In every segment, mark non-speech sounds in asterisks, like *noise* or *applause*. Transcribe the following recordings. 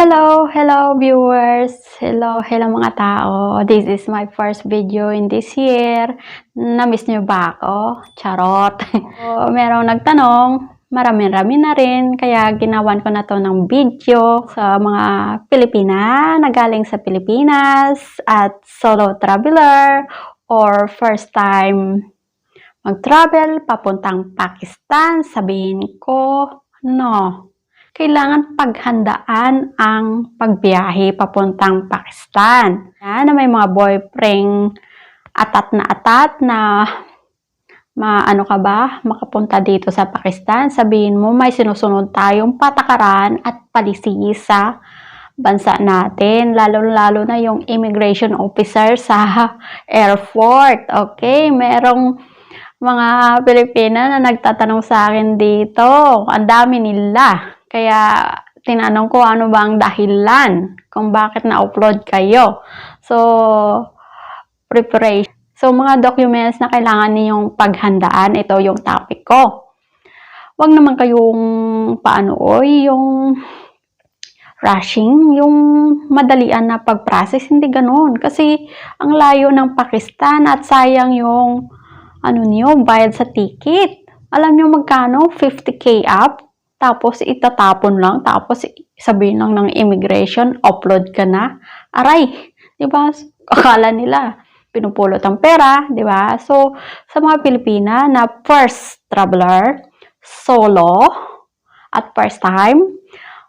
Hello, hello viewers. Hello, hello mga tao. This is my first video in this year. Na-miss niyo ba ako? Charot. so, *laughs* merong nagtanong, marami-rami na rin. Kaya ginawan ko na to ng video sa mga Pilipina na galing sa Pilipinas at solo traveler or first time mag-travel papuntang Pakistan. Sabihin ko, no kailangan paghandaan ang pagbiyahe papuntang Pakistan. Yan, na may mga boyfriend atat na atat na maano ka ba, makapunta dito sa Pakistan, sabihin mo may sinusunod tayong patakaran at palisi sa bansa natin, lalo-lalo na yung immigration officer sa airport. Okay, merong mga Pilipina na nagtatanong sa akin dito. Ang dami nila. Kaya tinanong ko ano ba ang dahilan kung bakit na-upload kayo. So, preparation. So, mga documents na kailangan ninyong paghandaan, ito yung topic ko. Huwag naman kayong paano oy, yung rushing, yung madalian na pag-process, hindi ganun. Kasi ang layo ng Pakistan at sayang yung ano niyo, bayad sa ticket. Alam niyo magkano? 50k up? Tapos itatapon lang, tapos sabihin lang ng immigration, upload ka na. Aray, 'di ba? Akala nila pinupulot ang pera, 'di ba? So, sa mga Pilipina na first traveler, solo at first time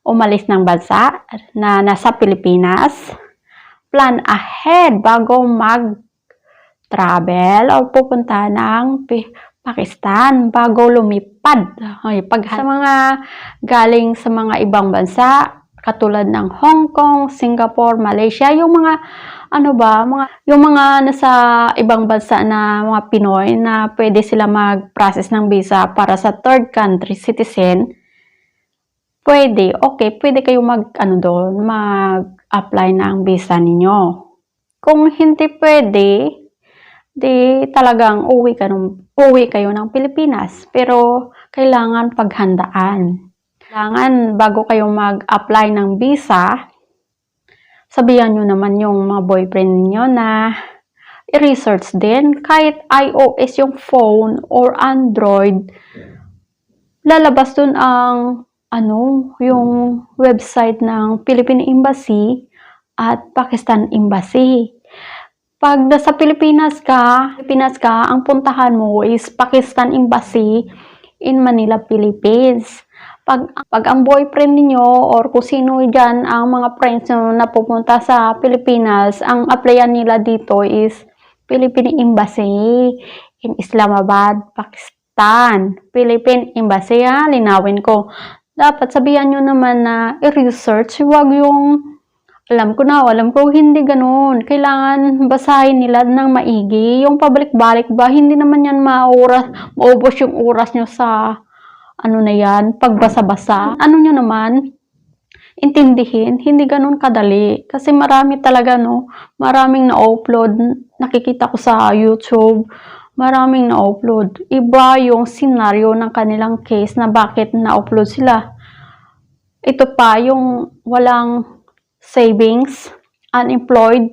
umalis ng bansa na nasa Pilipinas, plan ahead bago mag travel o pupunta ng Pakistan bago lumipad. Ay, pag sa mga galing sa mga ibang bansa, katulad ng Hong Kong, Singapore, Malaysia, yung mga ano ba, mga yung mga nasa ibang bansa na mga Pinoy na pwede sila mag-process ng visa para sa third country citizen, pwede, okay, pwede kayo mag ano doon, mag-apply ng visa ninyo. Kung hindi pwede, di talagang uwi, ka ng, uwi kayo ng Pilipinas. Pero kailangan paghandaan. Kailangan bago kayo mag-apply ng visa, sabihan nyo naman yung mga boyfriend niyo na i-research din. Kahit iOS yung phone or Android, lalabas dun ang ano, yung website ng Philippine Embassy at Pakistan Embassy. Pag nasa Pilipinas ka, Pilipinas ka, ang puntahan mo is Pakistan Embassy in Manila, Philippines. Pag, pag ang boyfriend niyo or kung sino dyan ang mga friends nyo na pupunta sa Pilipinas, ang applyan nila dito is Philippine Embassy in Islamabad, Pakistan. Philippine Embassy, ha? Linawin ko. Dapat sabihan nyo naman na i-research, huwag yung alam ko na, alam ko hindi ganoon. Kailangan basahin nila ng maigi. Yung pabalik-balik ba, hindi naman yan maoras, maubos yung oras nyo sa ano na yan, pagbasa-basa. Ano nyo naman, intindihin, hindi ganoon kadali. Kasi marami talaga, no, maraming na-upload, nakikita ko sa YouTube, maraming na-upload. Iba yung scenario ng kanilang case na bakit na-upload sila. Ito pa, yung walang savings, unemployed,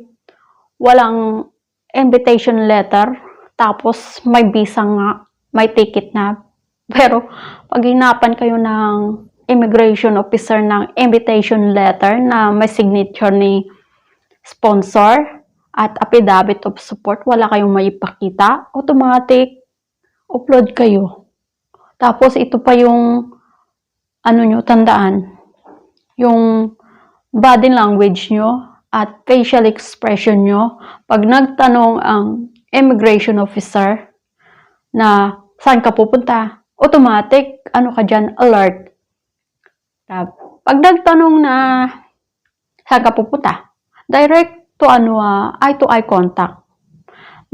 walang invitation letter, tapos may visa nga, may ticket na. *laughs* Pero pag hinapan kayo ng immigration officer ng invitation letter na may signature ni sponsor at affidavit of support, wala kayong maipakita, automatic upload kayo. Tapos ito pa yung ano nyo, tandaan, yung body language nyo at facial expression nyo pag nagtanong ang immigration officer na saan ka pupunta, automatic, ano ka dyan, alert. Pag nagtanong na saan ka pupunta, direct to ano, uh, eye to eye contact.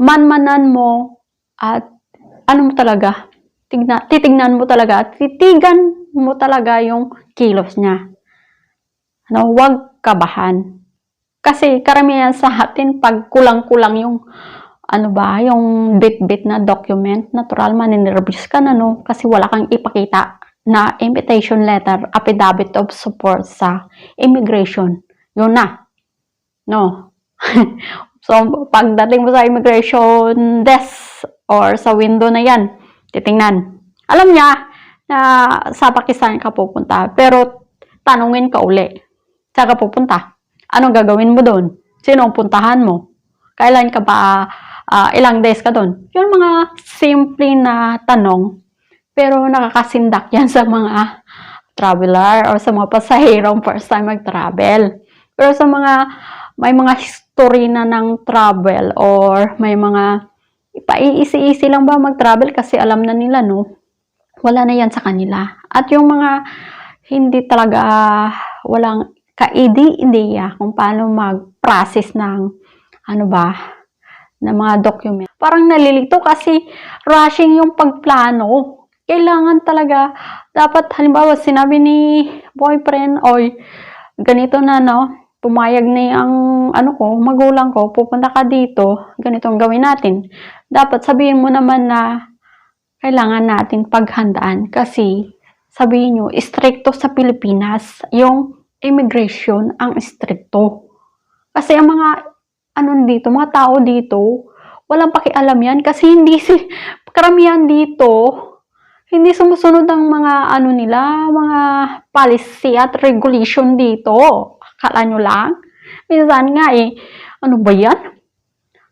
Manmanan mo at ano mo talaga, tigna, titignan mo talaga, titigan mo talaga yung kilos niya. Ano, huwag kabahan. Kasi karamihan sa atin, pag kulang-kulang yung ano ba, yung bit-bit na document, natural maninervous ka na, no? Kasi wala kang ipakita. na invitation letter, affidavit of support sa immigration. Yun na. No. *laughs* so, pagdating mo sa immigration desk or sa window na yan, titingnan. Alam niya na sa Pakistan ka pupunta, pero tanungin ka uli. Saan ka pupunta? Anong gagawin mo doon? Sino ang puntahan mo? Kailan ka ba, ah, ilang days ka doon? Yung mga simple na tanong, pero nakakasindak yan *laughs* sa mga traveler or sa mga pasahirong first time mag-travel. Pero sa mga, may mga history na ng travel or may mga, paiisi-isi lang ba mag-travel kasi alam na nila, no? Wala na yan sa kanila. At yung mga hindi talaga walang kaidi-ideya kung paano mag-process ng ano ba, ng mga document. Parang nalilito kasi rushing yung pagplano. Kailangan talaga, dapat halimbawa sinabi ni boyfriend, oy, ganito na no, pumayag na ang ano ko, magulang ko, pupunta ka dito, ganito ang gawin natin. Dapat sabihin mo naman na kailangan natin paghandaan kasi sabihin nyo, stricto sa Pilipinas, yung immigration ang stricto. Kasi ang mga ano dito, mga tao dito, walang pakialam yan kasi hindi *laughs* si karamihan dito hindi sumusunod ang mga ano nila, mga policy at regulation dito. Akala nyo lang. Minsan nga eh, ano ba yan?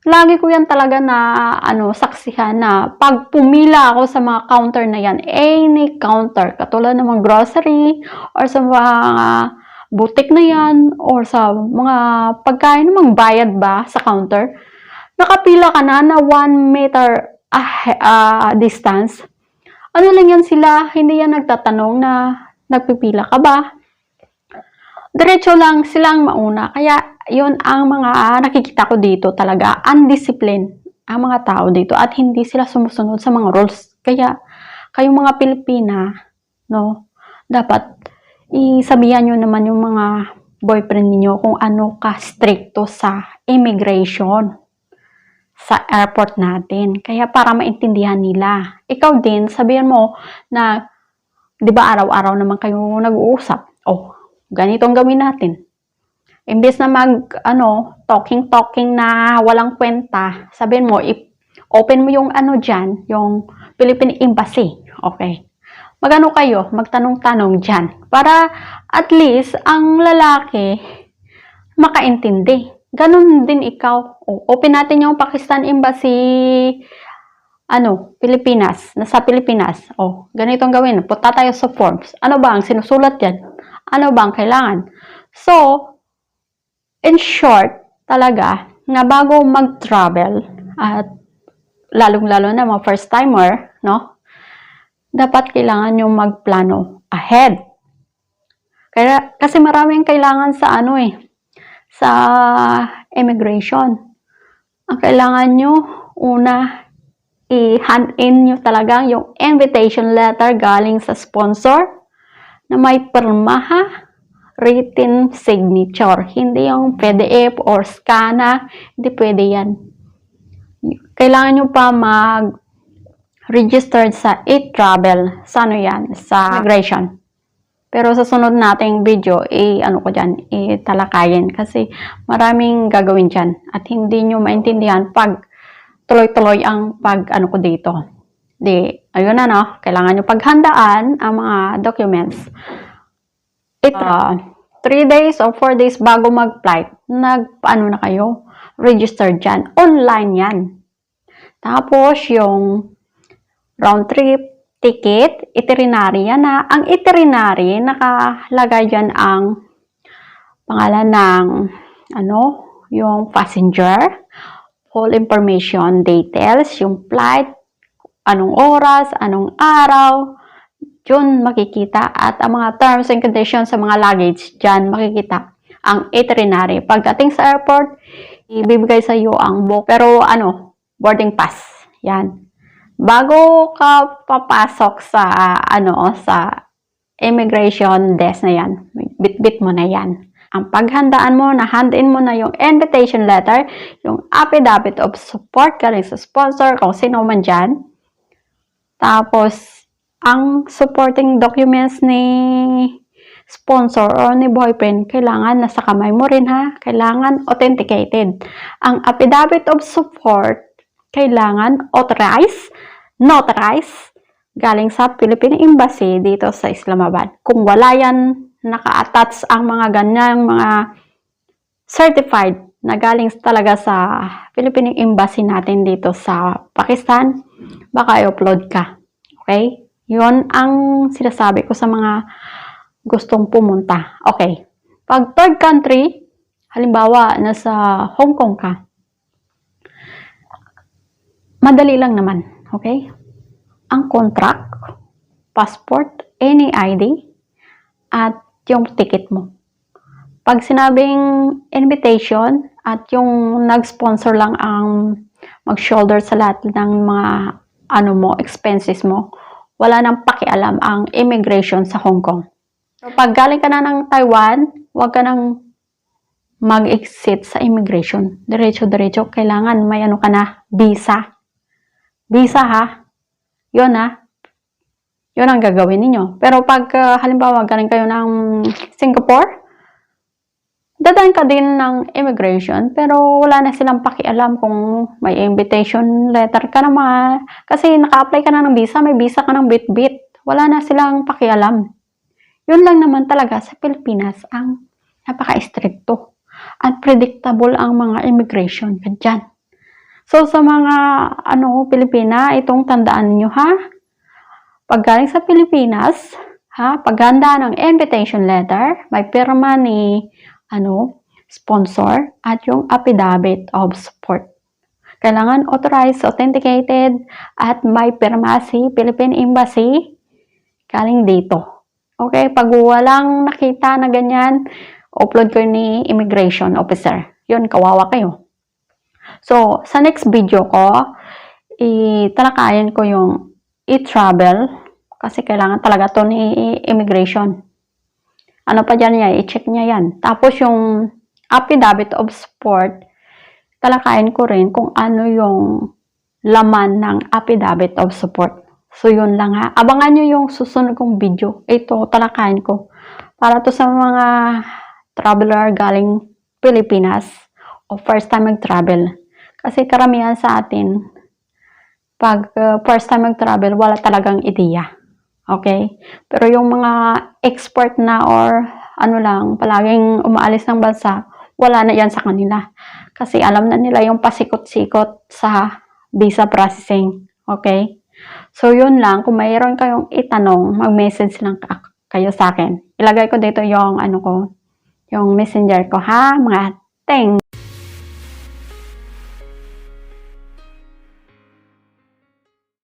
Lagi ko yan talaga na ano, saksihan na pag pumila ako sa mga counter na yan, any counter, katulad ng mga grocery or sa mga butik na yan or sa mga pagkain namang bayad ba sa counter, nakapila ka na na 1 meter ah, ah, distance. Ano lang yan sila, hindi yan nagtatanong na nagpipila ka ba? Diretso lang silang mauna. Kaya yun ang mga nakikita ko dito talaga, undisciplined ang mga tao dito at hindi sila sumusunod sa mga rules. Kaya kayong mga Pilipina, no, dapat isabihan nyo naman yung mga boyfriend niyo kung ano ka stricto sa immigration sa airport natin. Kaya para maintindihan nila. Ikaw din, sabihan mo na, di ba araw-araw naman kayo nag-uusap. Oh, ganito ang gawin natin. Imbes na mag, ano, talking-talking na walang kwenta, sabihin mo, open mo yung ano dyan, yung Philippine Embassy. Okay. Magano kayo, magtanong-tanong dyan. Para at least ang lalaki makaintindi. Ganon din ikaw. O, open natin yung Pakistan Embassy, ano, Pilipinas, nasa Pilipinas. O, ganito ang gawin. Punta tayo sa forms. Ano ba ang sinusulat yan? Ano ba ang kailangan? So, in short, talaga, na bago mag-travel, at lalong-lalo na mga first-timer, no? Dapat kailangan yung magplano ahead. Kaya, kasi maraming kailangan sa ano eh, sa immigration. Ang kailangan nyo, una, i-hand in nyo talaga yung invitation letter galing sa sponsor na may permaha written signature. Hindi yung PDF or scana. Hindi pwede yan. Kailangan nyo pa mag registered sa e-travel. Sa ano yan? Sa immigration. Pero sa sunod nating video, eh, ano ko dyan, eh, talakayin. Kasi maraming gagawin dyan. At hindi nyo maintindihan pag tuloy-tuloy ang pag, ano ko dito. Di, ayun na, no? Kailangan nyo paghandaan ang mga documents. Ito, uh, three days or four days bago mag-flight, nag, ano na kayo, register dyan. Online yan. Tapos, yung round trip, ticket, itinerary yan na. Ang itinerary, nakalagay dyan ang pangalan ng, ano, yung passenger, full information details, yung flight, anong oras, anong araw, dyan makikita at ang mga terms and conditions sa mga luggage, dyan makikita ang itinerary. Pagdating sa airport, ibibigay sa iyo ang book, pero ano, boarding pass. Yan bago ka papasok sa ano sa immigration desk na yan, bit-bit mo na yan. Ang paghandaan mo, na hand in mo na yung invitation letter, yung affidavit of support galing sa sponsor, kung sino man dyan. Tapos, ang supporting documents ni sponsor or ni boyfriend, kailangan nasa kamay mo rin ha. Kailangan authenticated. Ang affidavit of support, kailangan authorized, notarized, galing sa Philippine Embassy dito sa Islamabad. Kung wala yan, naka-attach ang mga ganyang mga certified na galing talaga sa Philippine Embassy natin dito sa Pakistan, baka i-upload ka. Okay? Yon ang sinasabi ko sa mga gustong pumunta. Okay. Pag third country, halimbawa, nasa Hong Kong ka, madali lang naman. Okay? Ang contract, passport, any ID, at yung ticket mo. Pag sinabing invitation at yung nag-sponsor lang ang mag-shoulder sa lahat ng mga ano mo, expenses mo, wala nang pakialam ang immigration sa Hong Kong. So, pag galing ka na ng Taiwan, huwag ka nang mag-exit sa immigration. Diretso-diretso, kailangan may ano ka na, visa. Visa ha. Yun ha. Yun ang gagawin ninyo. Pero pag uh, halimbawa galing kayo ng Singapore, dadaan ka din ng immigration pero wala na silang pakialam kung may invitation letter ka naman. Kasi naka-apply ka na ng visa, may visa ka ng bit-bit. Wala na silang pakialam. Yun lang naman talaga sa Pilipinas ang napaka-stricto. Unpredictable ang mga immigration dyan. So sa mga ano Pilipina, itong tandaan niyo ha. Pag galing sa Pilipinas, ha, paghanda ng invitation letter, may pirma ni ano, sponsor at yung affidavit of support. Kailangan authorized, authenticated at may pirma si Philippine Embassy galing dito. Okay, pag walang nakita na ganyan, upload ko ni immigration officer. Yun, kawawa kayo. So, sa next video ko, italakayan ko yung e-travel kasi kailangan talaga to ni immigration. Ano pa dyan niya, i-check niya yan. Tapos yung affidavit of support, talakayin ko rin kung ano yung laman ng affidavit of support. So, yun lang ha. Abangan nyo yung susunod kong video. Ito, talakayin ko. Para to sa mga traveler galing Pilipinas o first time mag-travel. Kasi karamihan sa atin, pag uh, first time mag-travel, wala talagang ideya. Okay? Pero yung mga expert na or ano lang, palaging umaalis ng bansa, wala na yan sa kanila. Kasi alam na nila yung pasikot-sikot sa visa processing. Okay? So, yun lang. Kung mayroon kayong itanong, mag-message lang ka- kayo sa akin. Ilagay ko dito yung ano ko, yung messenger ko ha, mga thanks.